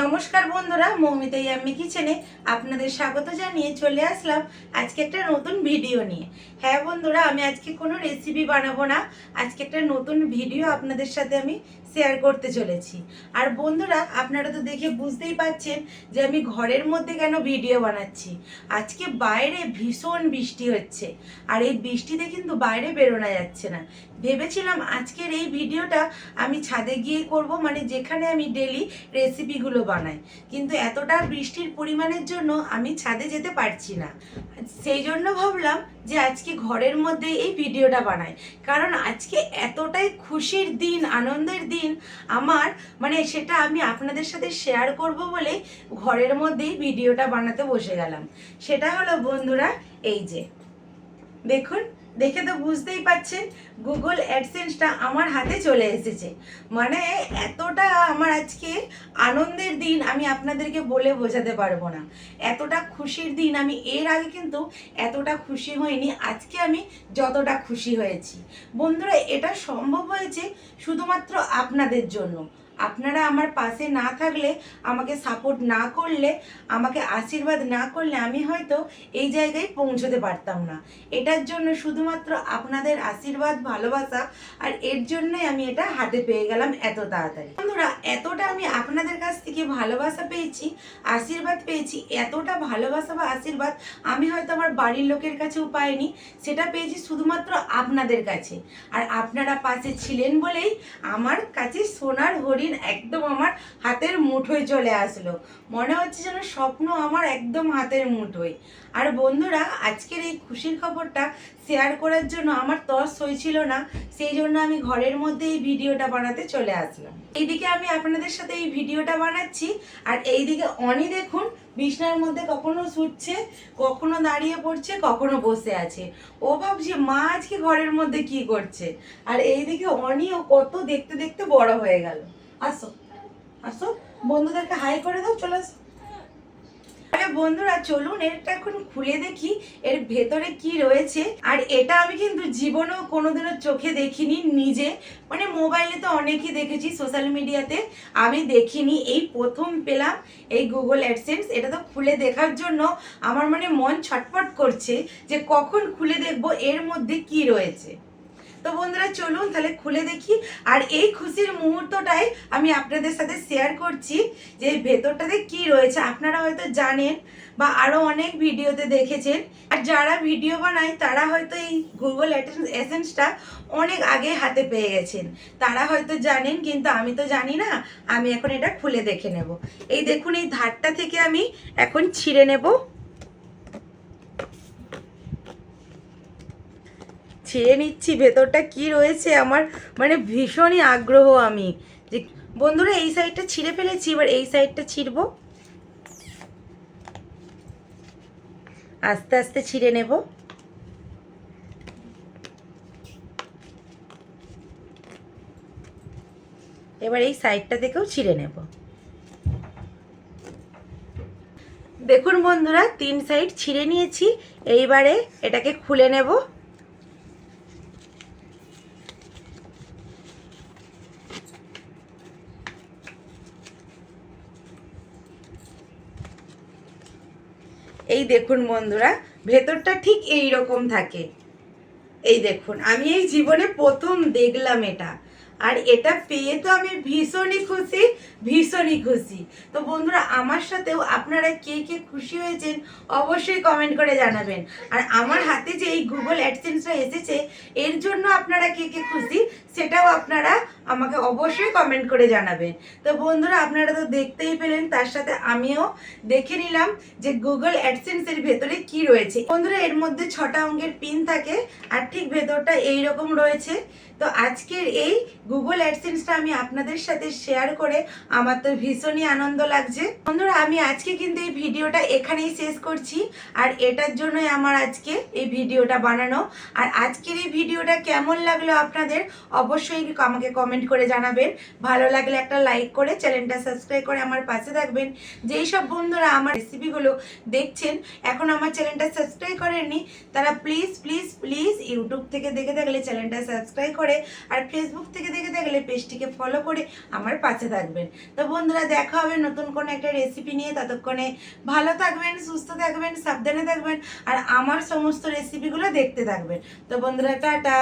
নমস্কার বন্ধুরা মৌমিতা ইয়াম্মি কিচেনে আপনাদের স্বাগত জানিয়ে চলে আসলাম আজকে একটা নতুন ভিডিও নিয়ে। হ্যাঁ বন্ধুরা, আমি আজকে কোনো রেসিপি বানাবো না, আজকে একটা নতুন ভিডিও আপনাদের সাথে আমি শেয়ার করতে চলেছি। আর বন্ধুরা, আপনারা তো দেখে বুঝতেই পাচ্ছেন যে আমি ঘরের মধ্যে কেন ভিডিও বানাচ্ছি। আজকে বাইরে ভীষণ বৃষ্টি হচ্ছে, আর এই বৃষ্টিতে কিন্তু বাইরে বেরোনো যাচ্ছে না। ভেবেছিলাম আজকের এই ভিডিওটা আমি ছাদে গিয়ে করব মানে যেখানে আমি ডেলি রেসিপিগুলো বানাই কিন্তু এতটা বৃষ্টির পরিমাণের জন্য আমি ছাদে যেতে পারছি না। সেই জন্য ভাবলাম যে আজকে ঘরের মধ্যে এই ভিডিওটা বানাই। কারণ আজকে এতটাই খুশির দিন, আনন্দের দিন, আমার মানে সেটা আমি আপনাদের সাথে শেয়ার করব বলে ঘরের মধ্যেই ভিডিওটা বানাতে বসে গেলাম। সেটা হলো বন্ধুরা, এই যে। দেখুন দেখে তো বুঝতেই পাচ্ছেন গুগল অ্যাডসেন্সটা আমার হাতে চলে এসেছে। মানে এতটা আমার আজকে আনন্দের দিন আমি আপনাদেরকে বলে বোঝাতে পারব না। এতটা খুশির দিন আমি এর আগে কিন্তু এতটা খুশি হইনি, আজকে আমি যতটা খুশি হয়েছি। বন্ধুরা, এটা সম্ভব হয়েছে শুধুমাত্র আপনাদের জন্য। আপনারা আমার পাশে না থাকলে, আমাকে সাপোর্ট না করলে, আমাকে আশীর্বাদ না করলে আমি হয়তো এই জায়গায় পৌঁছতে পারতাম না। এটার জন্য শুধুমাত্র আপনাদের আশীর্বাদ, ভালোবাসা, আর এর জন্যই আমি এটা হাতে পেয়ে গেলাম এত তাড়াতাড়ি। বন্ধুরা, এতটা আমি আপনাদের কাছ থেকে ভালোবাসা পেয়েছি, আশীর্বাদ পেয়েছি, এতটা ভালোবাসা বা আশীর্বাদ আমি হয়তো আমার বাড়ির লোকের কাছেও পাইনি, সেটা পেয়েছি শুধুমাত্র আপনাদের কাছে। আর আপনারা পাশে ছিলেন বলেই আমার কাছে সোনার হরিণ একদম আমার হাতের মুঠোয় চলে আসলো। মনে হচ্ছে যেন স্বপ্ন আমার একদম হাতের মুঠোয়। আর বন্ধুরা, আজকের এই খুশির খবরটা শেয়ার করার জন্য আমার তস হয়েছিল না, সেই জন্য আমি ঘরের মধ্যে এই ভিডিওটা বানাতে চলে আসলাম। এইদিকে আমি আপনাদের সাথে এই ভিডিওটা বানাচ্ছি, আর এইদিকে অনি দেখুন, বিছনার মধ্যে কখনো শুচ্ছে, কখনো দাঁড়িয়ে পড়ছে, কখনো বসে আছে। ও ভাবছে, মা আজকে ঘরের মধ্যে কি করছে? আর এইদিকে অনিও কত দেখতে দেখতে বড় হয়ে গেল। আসো আসো। বন্ধুদেরকে হাই করে দাও, চলে আসো। আরে বন্ধুরা, চলুন এটা এখন খুলে দেখি, এর ভেতরে কি রয়েছে। আর এটা আমি কিন্তু জীবনেও কোনোদিনও চোখে দেখিনি, নিজে। মানে মোবাইলে তো অনেকই দেখেছি সোশ্যাল মিডিয়াতে আমি দেখিনি। এই প্রথম পেলাম এই গুগল অ্যাডসেন্স এটা তো খুলে দেখার জন্য আমার মানে মন ছটফট করছে যে কখন খুলে দেখব, এর মধ্যে কি রয়েছে। তো বন্ধুরা, চলুন তাহলে খুলে দেখি। আর এই খুশির মুহূর্তটাই আমি আপনাদের সাথে শেয়ার করছি যে এই ভেতরটাতে কি রয়েছে। আপনারা হয়তো জানেন বা আরও অনেক ভিডিওতে দেখেছেন। আর যারা ভিডিও বানায়, তারা হয়তো এই গুগল এসেন্সটা অনেক আগে হাতে পেয়ে গেছেন। তারা হয়তো জানেন, কিন্তু আমি তো জানি না। আমি এখন এটা খুলে দেখে নেব। এই দেখুন, এই ধারটা থেকে আমি এখন ছিঁড়ে নেব। ছেড়ে নিচ্ছি, ভেতরটা কি রয়েছে আমার মানে ভীষণই আগ্রহ আমি। যে বন্ধুরা, এই সাইডটা ছিঁড়ে ফেলেছি, এবার এই সাইডটা ছিঁড়বো। আস্তে আস্তে ছিঁড়ে নেব। এবার এই সাইডটা থেকেও ছিঁড়ে নেব। দেখুন বন্ধুরা, তিন সাইড ছিঁড়ে নিয়েছি, এইবারে এটাকে খুলে নেব। এই দেখুন বন্ধুরা, ভেতরটা ঠিক এই রকম থাকে। এই দেখুন, আমি এই জীবনে প্রথম দেখলাম এটা। আর এটা পেয়ে তো আমি ভীষণই খুশি ভীষণই খুশি। তো বন্ধুরা, আমার সাথেও আপনারা কে কে খুশি হয়েছেন অবশ্যই কমেন্ট করে জানাবেন। আর আমার হাতে যে এই গুগল অ্যাডসেন্সটা এসেছে, এর জন্য আপনারা কে কে খুশি সেটাও আপনারা আমাকে অবশ্যই কমেন্ট করে জানাবেন। তো বন্ধুরা, আপনারা তো দেখতেই পেলেন, তার সাথে আমিও দেখে নিলাম যে গুগল অ্যাডসেন্সের ভেতরে কি রয়েছে। বন্ধুরা, এর মধ্যে ছটা অঙ্কের পিন থাকে, আর ঠিক ভেতরটা এই রকম রয়েছে। তো আজকের এই গুগল অ্যাডসেন্সটা আমি আপনাদের সাথে শেয়ার করে আমার তো ভীষণই আনন্দ লাগছে। বন্ধুরা, আমি আজকে কিন্তু এই ভিডিওটা এখানেই শেষ করছি, আর এটার জন্যই আমার আজকে এই ভিডিওটা বানানো। আর আজকের এই ভিডিওটা কেমন লাগল আপনাদের, অবশ্যই আমাকে কমেন্ট করে জানাবেন। ভালো লাগলে একটা লাইক করে চ্যানেলটা সাবস্ক্রাইব করে আমার পাশে থাকবেন। যেই সব বন্ধুরা আমার রেসিপিগুলো দেখছেন, এখন আমার চ্যানেলটা সাবস্ক্রাইব করেননি, তারা প্লিজ প্লিজ প্লিজ ইউটিউব থেকে দেখে থাকলে চ্যানেলটা সাবস্ক্রাইব করে, আর ফেসবুক থেকে দেখে থেকে থাকলে পেজটিকে ফলো করে আমার পাশে থাকবেন। তো বন্ধুরা, দেখা হবে নতুন কোনো একটা রেসিপি নিয়ে। ততক্ষণে ভালো থাকবেন, সুস্থ থাকবেন, সাবধানে থাকবেন, আর আমার সমস্ত রেসিপিগুলো দেখতে থাকবেন। তো বন্ধুরা, টাটা!